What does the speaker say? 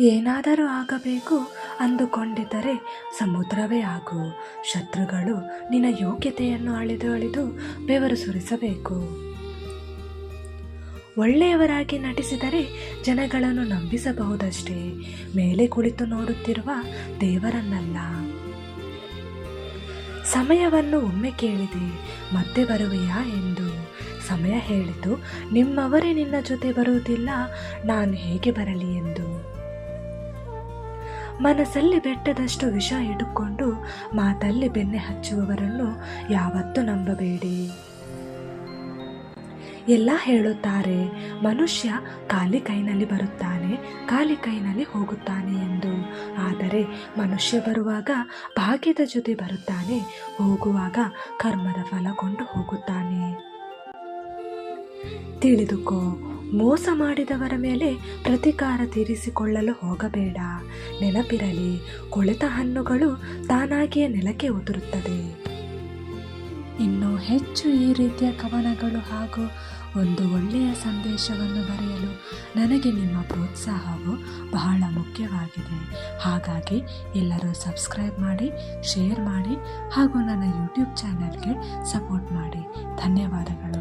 ಏನಾದರೂ ಆಗಬೇಕು ಅಂದುಕೊಂಡಿದ್ದರೆ ಸಮುದ್ರವೇ ಆಗು. ಶತ್ರುಗಳು ನಿನ್ನ ಯೋಗ್ಯತೆಯನ್ನು ಅಳೆದು ಅಳೆದು ಬೆವರು ಸುರಿಸಬೇಕು. ಒಳ್ಳೆಯವರಾಗಿ ನಟಿಸಿದರೆ ಜನಗಳನ್ನು ನಂಬಿಸಬಹುದಷ್ಟೇ. ಮೇಲೆ ಕುಳಿತು ನೋಡುತ್ತಿರುವ ದೇವರನ್ನಲ್ಲ. ಸಮಯವನ್ನು ಒಮ್ಮೆ ಕೇಳಿದೆ, ಮತ್ತೆ ಬರುವೆಯಾ ಎಂದು. ಸಮಯ ಹೇಳಿತು, ನಿಮ್ಮವರೇ ನಿನ್ನ ಜೊತೆ ಬರುವುದಿಲ್ಲ, ನಾನು ಹೇಗೆ ಬರಲಿ ಎಂದು. ಮನಸ್ಸಲ್ಲಿ ಬೆಟ್ಟದಷ್ಟು ವಿಷ ಇಟ್ಟುಕೊಂಡು ಮಾತಲ್ಲಿ ಬೆನ್ನೆ ಹಚ್ಚುವವರನ್ನು ಯಾವತ್ತೂ ನಂಬಬೇಡಿ. ಎಲ್ಲ ಹೇಳುತ್ತಾರೆ, ಮನುಷ್ಯ ಖಾಲಿ ಕೈನಲ್ಲಿ ಬರುತ್ತಾನೆ, ಖಾಲಿ ಕೈನಲ್ಲಿ ಹೋಗುತ್ತಾನೆ ಎಂದು. ಆದರೆ ಮನುಷ್ಯ ಬರುವಾಗ ಭಾಗ್ಯದ ಜೊತೆ ಬರುತ್ತಾನೆ, ಹೋಗುವಾಗ ಕರ್ಮದ ಫಲ ಕೊಂಡು ಹೋಗುತ್ತಾನೆ. ತಿಳಿದುಕೋ ಮೋಸ ಮಾಡಿದವರ ಮೇಲೆ ಪ್ರತಿಕಾರ ತೀರಿಸಿಕೊಳ್ಳಲು ಹೋಗಬೇಡ. ನೆನಪಿರಲಿ, ಕೊಳೆತ ಹಣ್ಣುಗಳು ತಾನಾಗಿಯೇ ನೆಲಕ್ಕೆ ಉದುರುತ್ತದೆ. ಇನ್ನು ಹೆಚ್ಚು ಈ ರೀತಿಯ ಕವನಗಳು ಹಾಗೂ ಒಂದು ಒಳ್ಳೆಯ ಸಂದೇಶವನ್ನು ಬರೆಯಲು ನನಗೆ ನಿಮ್ಮ ಪ್ರೋತ್ಸಾಹವು ಬಹಳ ಮುಖ್ಯವಾಗಿದೆ. ಹಾಗಾಗಿ ಎಲ್ಲರೂ ಸಬ್ಸ್ಕ್ರೈಬ್ ಮಾಡಿ, ಶೇರ್ ಮಾಡಿ ಹಾಗೂ ನನ್ನ ಯೂಟ್ಯೂಬ್ ಚಾನಲ್ಗೆ ಸಪೋರ್ಟ್ ಮಾಡಿ. ಧನ್ಯವಾದಗಳು.